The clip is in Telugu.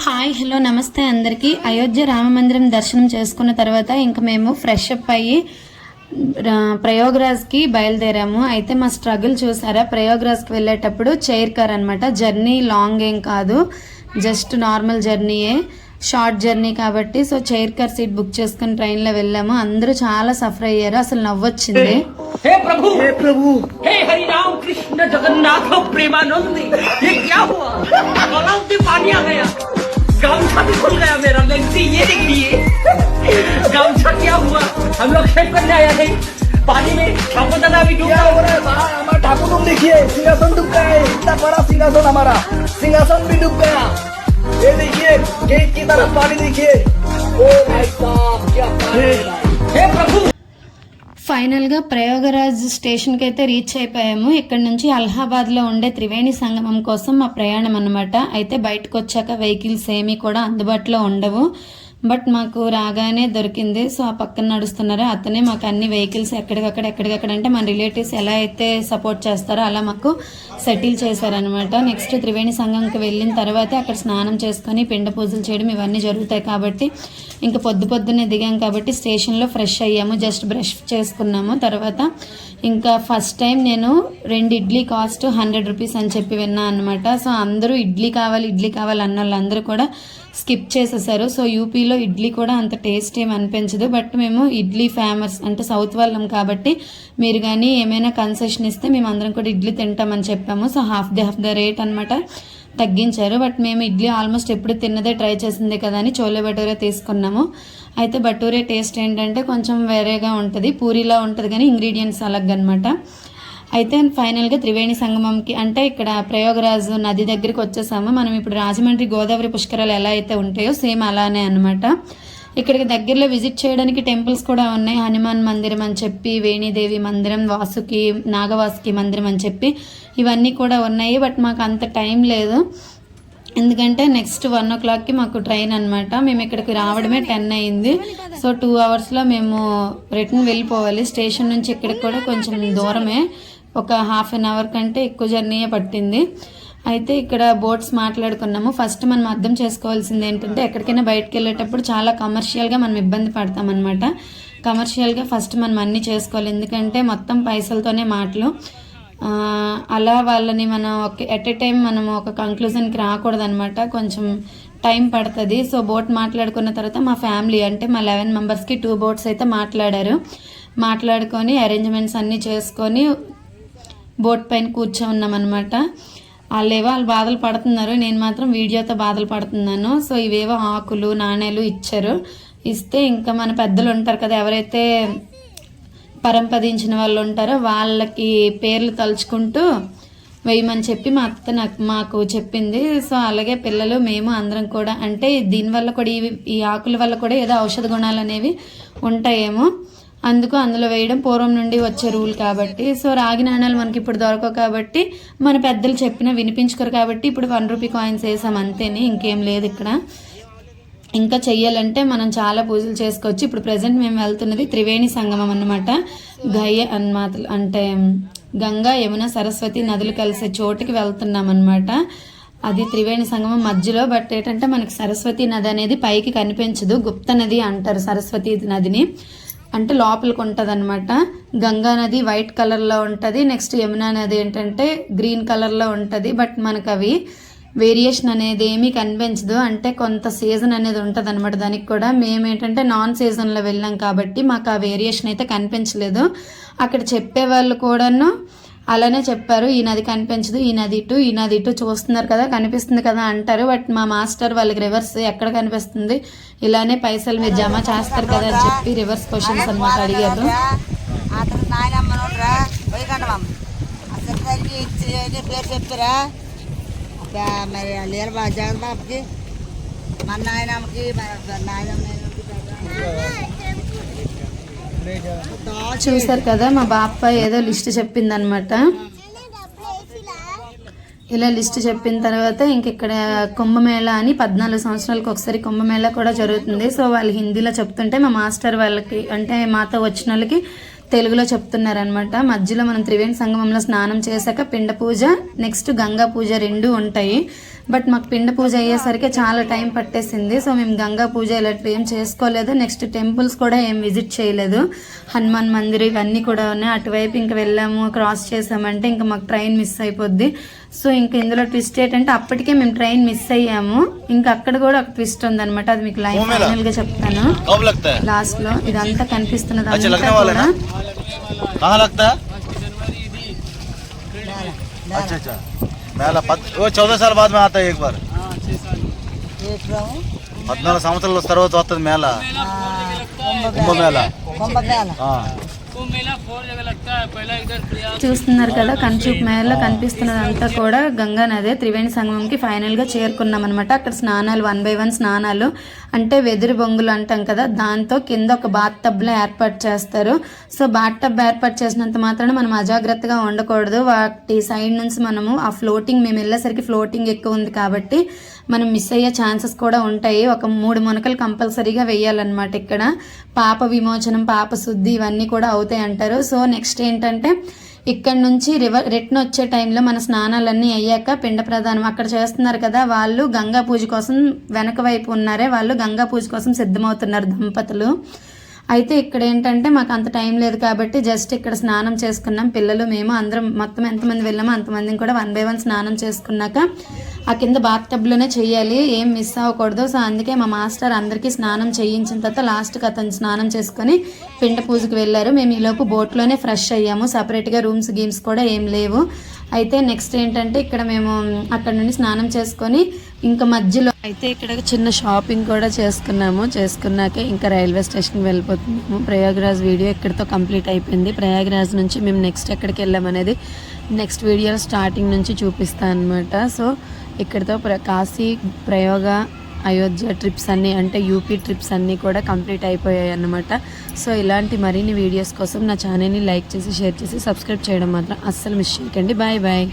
హాయ్ హలో నమస్తే అందరికీ. అయోధ్య రామ మందిరం దర్శనం చేసుకున్న తర్వాత ఇంకా మేము ఫ్రెష్ అప్ అయ్యి రా- బయలుదేరాము. అయితే మా స్ట్రగుల్ చూసారా? ప్రయాగ్రాజ్కి వెళ్ళేటప్పుడు చైర్ కార్ అనమాట జర్నీ లాంగ్ ఏం కాదు. జస్ట్ నార్మల్ జర్నీయే షార్ట్ జర్నీ కాబట్టి so chair car seat book చేసుకుని ట్రైన్లో వెళ్ళాము. అందరూ చాలా సఫర్ అయ్యారు. అసలు నవ్వొచ్చింది. कृष्ण जगन्नाथ प्रेमानंद ये क्या हुआ? गलाव से पानी आ गया। गमछा भी खुल गया मेरा। लेंसी ये देखिए। गमछा क्या हुआ? हम लोग शेव करने आया थे पानी में साबुदाना भी डूबा हो रहा है हमारा ठाकुर तुम देखिए सिंहासन डूब गया है। इतना बड़ा सिंहासन हमारा। सिंहासन भी डूब गया। ये देखिए गेट की तरफ़ पानी देखिए। ओ भाई साहब क्या पानी है हे प्रभु! ఫైనల్గా ప్రయోగరాజ్ స్టేషన్కి అయితే రీచ్ అయిపోయాము. ఇక్కడ నుంచి అలహాబాద్లో ఉండే త్రివేణి సంగమం కోసం మా ప్రయాణం అనమాట అయితే బయటకు వచ్చాక వెహికల్స్ ఏమీ కూడా అందుబాటులో ఉండవు. బట్ మాకు రాగానే దొరికింది. సో ఆ పక్కన నడుస్తున్నారు. అతనే మాకు అన్ని వెహికల్స్ ఎక్కడికక్కడ ఎక్కడికక్కడ అంటే మన రిలేటివ్స్ ఎలా అయితే సపోర్ట్ చేస్తారో అలా మాకు సెటిల్ చేశారనమాట నెక్స్ట్ త్రివేణి సంఘంకి వెళ్ళిన తర్వాతే అక్కడ స్నానం చేసుకొని పిండ పూజలు చేయడం ఇవన్నీ జరుగుతాయి కాబట్టి ఇంకా పొద్దు పొద్దున్నే దిగాం కాబట్టి స్టేషన్లో ఫ్రెష్ అయ్యాము. జస్ట్ బ్రష్ చేసుకున్నాము. తర్వాత ఇంకా ఫస్ట్ టైం నేను రెండు ఇడ్లీ కాస్ట్ హండ్రెడ్ రూపీస్ అని చెప్పి విన్నా అనమాట సో అందరూ ఇడ్లీ కావాలి ఇడ్లీ కావాలి అన్న వాళ్ళందరూ కూడా స్కిప్ చేసేసారు. సో యూపీలో ఇడ్లీ కూడా అంత టేస్ట్ ఏమి అనిపించదు. బట్ మేము ఇడ్లీ ఫేమస్ అంటే సౌత్ వాళ్ళం కాబట్టి మీరు కానీ ఏమైనా కన్సెషన్ ఇస్తే మేము అందరం కూడా ఇడ్లీ తింటామని చెప్పాము. So half the half the rate అనమాట తగ్గించారు. బట్ మేము ఇడ్లీ ఆల్మోస్ట్ ఎప్పుడు తిన్నదే ట్రై చేసిందే కదా అని చోలే భటూరే తీసుకున్నాము. అయితే భటూరే టేస్ట్ ఏంటంటే కొంచెం వేరేగా ఉంటుంది పూరిలా ఉంటుంది కానీ ఇంగ్రీడియంట్స్ అలాగనమాట అయితే ఫైనల్గా త్రివేణి సంగమంకి అంటే ఇక్కడ ప్రయోగరాజ్ నది దగ్గరికి వచ్చేసాము. మనం ఇప్పుడు రాజమండ్రి గోదావరి పుష్కరాలు ఎలా అయితే ఉంటాయో సేమ్ అలానే అనమాట ఇక్కడికి దగ్గరలో విజిట్ చేయడానికి టెంపుల్స్ కూడా ఉన్నాయి. హనుమాన్ మందిరం అని చెప్పి వేణిదేవి మందిరం వాసుకి నాగవాసుకి మందిరం అని చెప్పి ఇవన్నీ కూడా ఉన్నాయి. బట్ మాకు అంత టైం లేదు. ఎందుకంటే నెక్స్ట్ వన్ ఓ క్లాక్కి మాకు ట్రైన్ అనమాట మేము ఇక్కడికి రావడమే టెన్ అయింది. సో టూ అవర్స్లో మేము రిటర్న్ వెళ్ళిపోవాలి. స్టేషన్ నుంచి ఇక్కడికి కూడా కొంచెం దూరమే. ఒక హాఫ్ అన్ అవర్ కంటే ఎక్కువ జర్నీయే పట్టింది. అయితే ఇక్కడ బోట్స్ మాట్లాడుకున్నాము. ఫస్ట్ మనం అర్థం చేసుకోవాల్సింది ఏంటంటే ఎక్కడికైనా బయటకు వెళ్ళేటప్పుడు చాలా కమర్షియల్గా మనం ఇబ్బంది పడతామన్నమాట కమర్షియల్గా ఫస్ట్ మనం అన్నీ చేసుకోవాలి. ఎందుకంటే మొత్తం పైసలతోనే మాటలు. అలా వాళ్ళని మనం ఒక ఎట్ ఎ టైం మనం ఒక కంక్లూజన్కి రాకూడదనమాట కొంచెం టైం పడుతుంది. సో బోట్ మాట్లాడుకున్న తర్వాత మా ఫ్యామిలీ అంటే మా లెవెన్ మెంబర్స్కి టూ బోట్స్ అయితే మాట్లాడారు. మాట్లాడుకొని అరేంజ్మెంట్స్ అన్నీ చేసుకొని బోట్ పైన కూర్చోన్నాం అనమాట వాళ్ళేవో వాళ్ళు బాధలు పడుతున్నారు. నేను మాత్రం వీడియోతో బాధలు పడుతున్నాను. సో ఇవేవో ఆకులు నాణేలు ఇచ్చారు. ఇస్తే ఇంకా మన పెద్దలు ఉంటారు కదా ఎవరైతే పరంపదించిన వాళ్ళు ఉంటారో వాళ్ళకి పేర్లు తలుచుకుంటూ వేయమని చెప్పి మా అత్త నాకు మాకు చెప్పింది. సో అలాగే పిల్లలు మేము అందరం కూడా అంటే దీనివల్ల కూడా ఈ ఈ ఆకుల వల్ల కూడా ఏదో ఔషధ గుణాలు అనేవి ఉంటాయేమో. అందుకు అందులో వేయడం పూర్వం నుండి వచ్చే రూల్ కాబట్టి. సో రాగి నాణాలు మనకి ఇప్పుడు దొరకవు కాబట్టి మన పెద్దలు చెప్పిన వినిపించుకోరు కాబట్టి ఇప్పుడు వన్ రూపీ కాయిన్స్ వేసాం అంతేని ఇంకేం లేదు ఇక్కడ. ఇంకా చెయ్యాలంటే మనం చాలా పూజలు చేసుకోవచ్చు. ఇప్పుడు ప్రజెంట్ మేము వెళ్తున్నది త్రివేణి సంగమం అన్నమాట. గయ్య అన్నమాట అంటే గంగా యమున సరస్వతి నదులు కలిసే చోటుకి వెళ్తున్నాం అనమాట అది త్రివేణి సంగమం మధ్యలో బట్ ఏంటంటే మనకి సరస్వతి నది అనేది పైకి కనిపించదు. గుప్త నది అంటారు సరస్వతి నదిని. అంటే లోపలికి ఉంటుంది అనమాట గంగా నది వైట్ కలర్లో ఉంటుంది. నెక్స్ట్ యమునా నది ఏంటంటే గ్రీన్ కలర్లో ఉంటుంది. బట్ మనకు అవి వేరియేషన్ అనేది ఏమీ కనిపించదు. అంటే కొంత సీజన్ అనేది ఉంటుంది అనమాట దానికి కూడా. మేము ఏంటంటే నాన్ సీజన్లో వెళ్ళాం కాబట్టి మాకు ఆ వేరియేషన్ అయితే కనిపించలేదు. అక్కడ చెప్పే వాళ్ళు కూడాను అలానే చెప్పారు ఈ నది కనిపించదు ఈ నది ఇటు ఈ నది ఇటు చూస్తున్నారు కదా కనిపిస్తుంది కదా అంటారు. బట్ మా మాస్టర్ వాళ్ళకి రివర్స్ ఎక్కడ కనిపిస్తుంది? ఇలానే పైసలు మీరు జమ చేస్తారు కదా అని చెప్పి రివర్స్ క్వశ్చన్స్ అనమాట అడిగారు. మరి లేరు బా జగన్ బాబుకి మన నాయనమ్మకి నాయనమ్మ చూసారు కదా మా బాప ఏదో లిస్ట్ చెప్పిందనమాట ఇలా లిస్ట్ చెప్పిన తర్వాత ఇంక ఇక్కడ కుంభమేళ అని పద్నాలుగు సంవత్సరాలకు ఒకసారి కుంభమేళ కూడా జరుగుతుంది. సో వాళ్ళు హిందీలో చెప్తుంటే మా మాస్టర్ వాళ్ళకి అంటే మాతో వచ్చిన వాళ్ళకి తెలుగులో చెప్తున్నారనమాట మధ్యలో మనం త్రివేణి సంగమంలో స్నానం చేశాక పిండ పూజ నెక్స్ట్ గంగా పూజ రెండు ఉంటాయి. బట్ మాకు పిండ పూజ అయ్యేసరికి చాలా టైం పట్టేసింది. సో మేము గంగా పూజ ఇలాంటివి ఏం చేసుకోలేదు. నెక్స్ట్ టెంపుల్స్ కూడా ఏం విజిట్ చేయలేదు. హనుమాన్ మందిర్ ఇవన్నీ కూడా ఉన్నాయి. అటువైపు ఇంకా వెళ్ళాము క్రాస్ చేసామంటే ఇంకా మాకు ట్రైన్ మిస్ అయిపోద్ది. సో ఇంకా ఇందులో ట్విస్ట్ ఏంటంటే అప్పటికే మేము ట్రైన్ మిస్ అయ్యాము. ఇంకా అక్కడ కూడా ఒక ట్విస్ట్ ఉందన్నమాట. అది మీకు లైన్ ఫైనల్గా చెప్తాను. లాస్ట్లో ఇదంతా కనిపిస్తున్నది అంతా కూడా कहाँ लगता है अच्छा अच्छा मेला पद वो चौदह साल बाद में आता है एक बार చేసాము పద్నాలుగు సంవత్సరాల తర్వాత వస్తుంది మేళ కుంభమేళ కుంభమేళ ఆ. చూస్తున్నారు కదా కంచూప్ మేళలో కనిపిస్తున్నదంతా కూడా గంగా నదే త్రివేణి సంగమంకి ఫైనల్ గా చేరుకున్నాం అనమాట అక్కడ స్నానాలు వన్ బై వన్ స్నానాలు అంటే వెదురు బొంగులు అంటాం కదా దాంతో కింద ఒక బాత్ టబ్లో ఏర్పాటు చేస్తారు. సో బాత్ టబ్ ఏర్పాటు చేసినంత మాత్రాన మనం అజాగ్రత్తగా ఉండకూడదు వాటి సైడ్ నుంచి మనము ఆ ఫ్లోటింగ్ మేము వెళ్ళేసరికి ఫ్లోటింగ్ ఎక్కువ ఉంది కాబట్టి మనం మిస్ అయ్యే ఛాన్సెస్ కూడా ఉంటాయి. ఒక మూడు మునకలు కంపల్సరీగా వేయాలన్నమాట ఇక్కడ. పాప విమోచనం పాప శుద్ధి ఇవన్నీ కూడా అవుతాయి అంటారు. సో నెక్స్ట్ ఏంటంటే ఇక్కడ నుంచి రివర్ రిటర్న్ వచ్చే టైంలో మన స్నానాలన్నీ అయ్యాక పిండ ప్రధానం అక్కడ చేస్తున్నారు కదా వాళ్ళు గంగా పూజ కోసం వెనక వైపు ఉన్నారే వాళ్ళు గంగా పూజ కోసం సిద్ధమవుతున్నారు దంపతులు. అయితే ఇక్కడ ఏంటంటే మాకు అంత టైం లేదు కాబట్టి జస్ట్ ఇక్కడ స్నానం చేసుకున్నాం. పిల్లలు మేము అందరం మొత్తం ఎంతమంది వెళ్ళామో అంతమందిని కూడా వన్ బై వన్ స్నానం చేసుకున్నాక ఆ కింద బాత్ టబ్లోనే చేయాలి ఏం మిస్ అవ్వకూడదు. సో అందుకే మా మాస్టర్ అందరికీ స్నానం చేయించిన తర్వాత లాస్ట్కి అతను స్నానం చేసుకొని పిండ పూజకి వెళ్ళారు. మేము ఈలోపు బోట్లోనే ఫ్రెష్ అయ్యాము. సపరేట్గా రూమ్స్ గేమ్స్ కూడా ఏం లేవు. అయితే నెక్స్ట్ ఏంటంటే ఇక్కడ మేము అక్కడ నుండి స్నానం చేసుకొని ఇంకా మధ్యలో అయితే ఇక్కడ చిన్న షాపింగ్ కూడా చేసుకున్నాము. చేసుకున్నాకే ఇంకా రైల్వే స్టేషన్కి వెళ్ళిపోతున్నాము. ప్రయాగ్రాజ్ వీడియో ఇక్కడితో కంప్లీట్ అయిపోయింది. ప్రయాగ్రాజ్ నుంచి మేము నెక్స్ట్ ఎక్కడికి వెళ్ళామనేది నెక్స్ట్ వీడియో స్టార్టింగ్ నుంచి చూపిస్తాను అనమాట సో ఇక్కడితో ప్ర కాశీ ప్రయోగ అయోధ్య ట్రిప్స్ అన్నీ అంటే యూపీ ట్రిప్స్ అన్నీ కూడా కంప్లీట్ అయిపోయాయి అన్నమాట సో ఇలాంటి మరిన్ని వీడియోస్ కోసం నా ఛానల్ని లైక్ చేసి షేర్ చేసి సబ్స్క్రైబ్ చేయడం మాత్రం అస్సలు మిస్ చేయకండి. Bye bye.